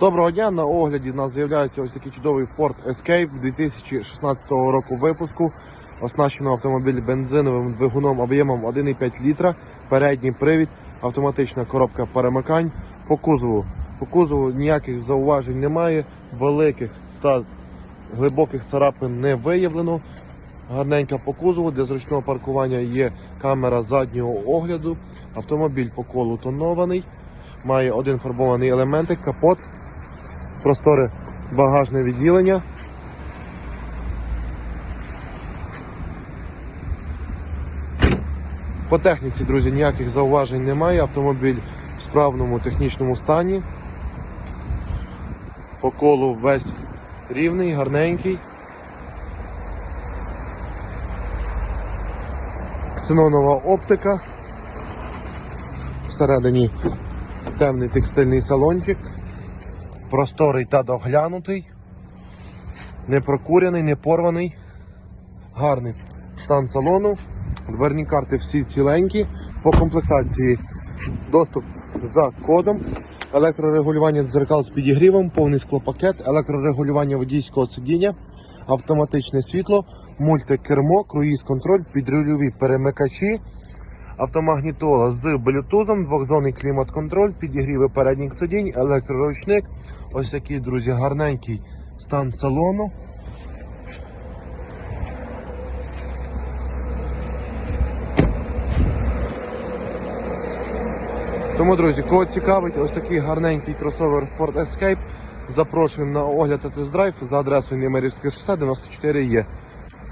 Доброго дня! На огляді в нас з'являється ось такий чудовий Ford Escape 2016 року випуску. Оснащено автомобіль бензиновим двигуном об'ємом 1,5 літра, передній привід, автоматична коробка перемикань. По кузову. По кузову ніяких зауважень немає, великих та глибоких царапин не виявлено. Гарненька по кузову, для зручного паркування є камера заднього огляду. Автомобіль по колу тонований, має один фарбований елементик, капот, просторе багажне відділення. По техніці, друзі, ніяких зауважень немає. Автомобіль в справному технічному стані. По колу весь рівний, гарненький. Ксенонова оптика. Всередині темний текстильний салончик. Просторий та доглянутий. Не прокурений, не порваний. Гарний стан салону. Дверні карти всі ціленькі. По комплектації доступ за кодом. Електрорегулювання дзеркал з підігрівом, повний склопакет, електрорегулювання водійського сидіння, автоматичне світло, мультикермо, круїз-контроль, підрульові перемикачі, автомагнітола з блютузом, двохзонний клімат-контроль, підігріви передніх сидінь, електроручник. Ось такий, друзі, гарненький стан салону. Тому, друзі, кого цікавить, ось такий гарненький кросовер Ford Escape. Запрошуємо на огляд та тест-драйв за адресою Немирівське шосе 94 є.